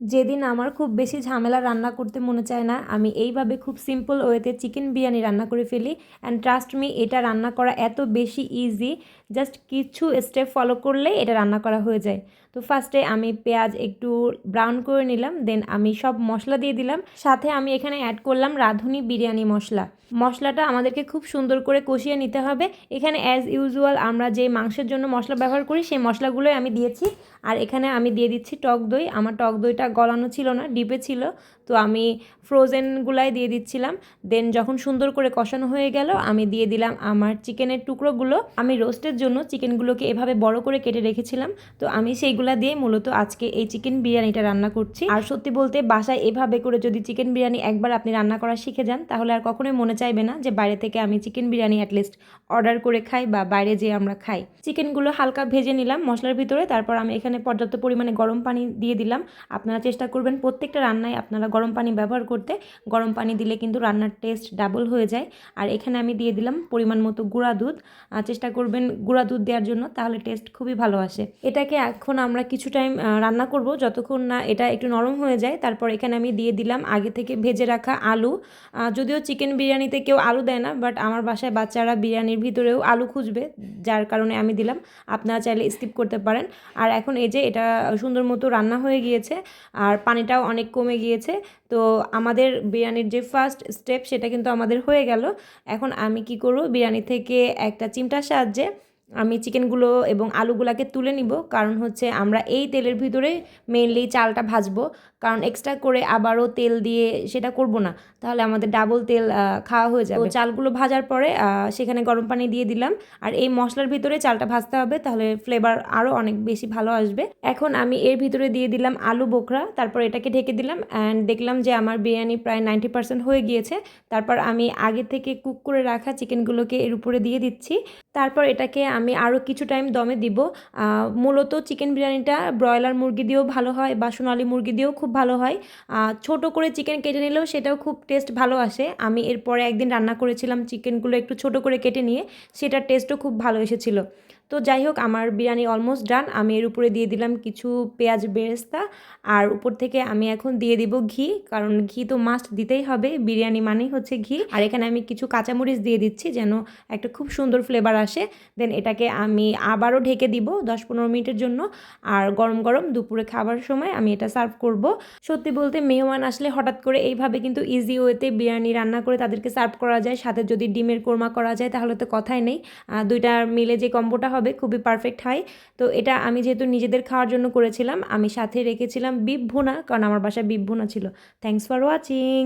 যেদিন আমার খুব বেশি ঝামেলা রান্না করতে মনে চায় না, আমি এইভাবে খুব সিম্পল ওয়েতে চিকেন বিরিয়ানি রান্না করে ফেলি। অ্যান্ড ট্রাস্ট মি এটা রান্না করা এত বেশি ইজি জাস্ট কিছু স্টেপ ফলো করলেই এটা রান্না করা হয়ে যায়। তো ফার্স্টে আমি পেঁয়াজ একটু ব্রাউন করে নিলাম দেন আমি সব মশলা দিয়ে দিলাম। সাথে আমি এখানে অ্যাড করলাম রাঁধুনি বিরিয়ানি মশলা। মশলাটা আমাদেরকে খুব সুন্দর করে কষিয়ে নিতে হবে। এখানে অ্যাজ ইউজুয়াল আমরা যে মাংসের জন্য মশলা ব্যবহার করি, সেই মশলাগুলোই আমি দিয়েছি। আর এখানে আমি দিয়ে দিচ্ছি টক দই। আমার টক দইটা গলানো ছিল না, ডিপে ছিল। তো আমি ফ্রোজেনগুলাই দিয়ে দিচ্ছিলাম। দেন যখন সুন্দর করে কষানো হয়ে গেল, আমি দিয়ে দিলাম আমার চিকেনের টুকরোগুলো। আমি রোস্টের জন্য চিকেনগুলোকে এভাবে বড় করে কেটে রেখেছিলাম। তো আমি সেইগুলা দিয়ে মূলত আজকে এই চিকেন বিরিয়ানিটা রান্না করছি। আর সত্যি বলতে বাসায় এভাবে করে যদি চিকেন বিরিয়ানি একবার আপনি রান্না করা শিখে যান, তাহলে আর কখনোই মনে চাইবে না যে বাইরে থেকে আমি চিকেন বিরিয়ানি অ্যাটলিস্ট অর্ডার করে খাই বা বাইরে যেয়ে আমরা খাই। চিকেনগুলো হালকা ভেজে নিলাম মশলার ভিতরে, তারপর আমি এখানে পর্যাপ্ত পরিমাণে গরম পানি দিয়ে দিলাম। আপনারা চেষ্টা করবেন প্রত্যেকটা রান্নায় আপনারা গরম পানি ব্যবহার করতে। গরম পানি দিলে কিন্তু রান্নার টেস্ট ডাবল হয়ে যায়। আর এখানে আমি দিয়ে দিলাম পরিমাণ মতো গুঁড়া দুধ। চেষ্টা করবেন গুঁড়া দুধ দেওয়ার জন্য, তাহলে টেস্ট খুবই ভালো আসে। এটাকে এখন আমরা কিছু টাইম রান্না করব। যতক্ষণ না এটা একটু নরম হয়ে যায়, তারপর এখানে আমি দিয়ে দিলাম আগে থেকে ভেজে রাখা আলু। যদিও চিকেন বিরিয়ানিতে কেউ আলু দেয় না বাট আমার বাসায় বাচ্চারা বিরিয়ানির ভিতরেও আলু খুঁজবে, যার কারণে আমি দিলাম। আপনারা চাইলে স্কিপ করতে পারেন। আর এখন এই যে এটা সুন্দর মতো রান্না হয়ে গিয়েছে। আর পানিটাও অনেক কমে গিয়েছে। তো আমাদের বিরিয়ানির যে ফার্স্ট স্টেপ সেটা কিন্তু আমাদের হয়ে গেল। এখন আমি কি করব? বিরিয়ানি থেকে একটা চিমটার সাহায্যে আমি চিকেনগুলো এবং আলুগুলাকে তুলে নিব। কারণ হচ্ছে আমরা এই তেলের ভিতরে মেনলি চালটা ভাজবো। কারণ এক্সট্রা করে আবারও তেল দিয়ে সেটা করব না। তাহলে আমাদের ডাবল তেল খাওয়া হয়ে যাবে। চালগুলো ভাজার পরে সেখানে গরম পানি দিয়ে দিলাম। আর এই মশলার ভিতরে চালটা ভাজতে হবে, তাহলে ফ্লেভার আরও অনেক বেশি ভালো আসবে। এখন আমি এর ভিতরে দিয়ে দিলাম আলু বোখরা, তারপর এটাকে ঢেকে দিলাম। অ্যান্ড দেখলাম যে আমার বিরিয়ানি প্রায় নাইনটি পার্সেন্ট হয়ে গিয়েছে। তারপর আমি আগে থেকে কুক করে রাখা চিকেনগুলোকে এর উপরে দিয়ে দিচ্ছি। তারপর এটাকে আমি আরও কিছু টাইম দমে দিব। মূলত চিকেন বিরিয়ানিটা ব্রয়লার মুরগি দিয়েও ভালো হয় বা সোনালি মুরগি দিয়েও খুব ভালো হয়। ছোট করে চিকেন কেটে নিলেও সেটাও খুব টেস্ট ভালো আসে। আমি এরপরে একদিন রান্না করেছিলাম চিকেনগুলো একটু ছোট করে কেটে নিয়ে, সেটার টেস্টও খুব ভালো এসেছিল। তো যাই হোক, আমার বিরিয়ানি অলমোস্ট ডান আমি এর উপরে দিয়ে দিলাম কিছু পেঁয়াজ বেরেস্তা আর উপর থেকে আমি এখন দিয়ে দিব ঘি, কারণ ঘি তো মাস্ট দিতেই হবে। বিরিয়ানি মানেই হচ্ছে ঘি। আর এখানে আমি কিছু কাঁচামরিচ দিয়ে দিচ্ছি যেন একটা খুব সুন্দর ফ্লেভার আসে। দেন এটাকে আমি আবারও ঢেকে দিব দশ পনেরো মিনিটের জন্য। আর গরম গরম দুপুরে খাবার সময় আমি এটা সার্ভ করব। সত্যি বলতে মেহমান আসলে হঠাৎ করে এইভাবে কিন্তু ইজি ওয়েতে বিরিয়ানি রান্না করে তাদেরকে সার্ভ করা যায়। সাথে যদি ডিমের কোরমা করা যায় তাহলে তো কথাই নেই। দুইটা মিলে যে কম্বোটা হবে, খুবই পারফেক্ট হয় তো এটা আমি যেহেতু নিজেদের খাওয়ার জন্য করেছিলাম, আমি সাথে রেখেছিলাম বিপ ভুনা, কারণ আমার বাসায় বিপ ভুনা ছিল। Thanks for watching